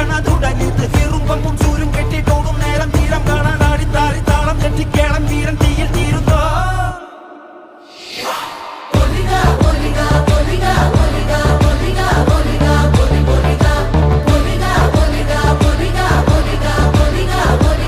encarnadura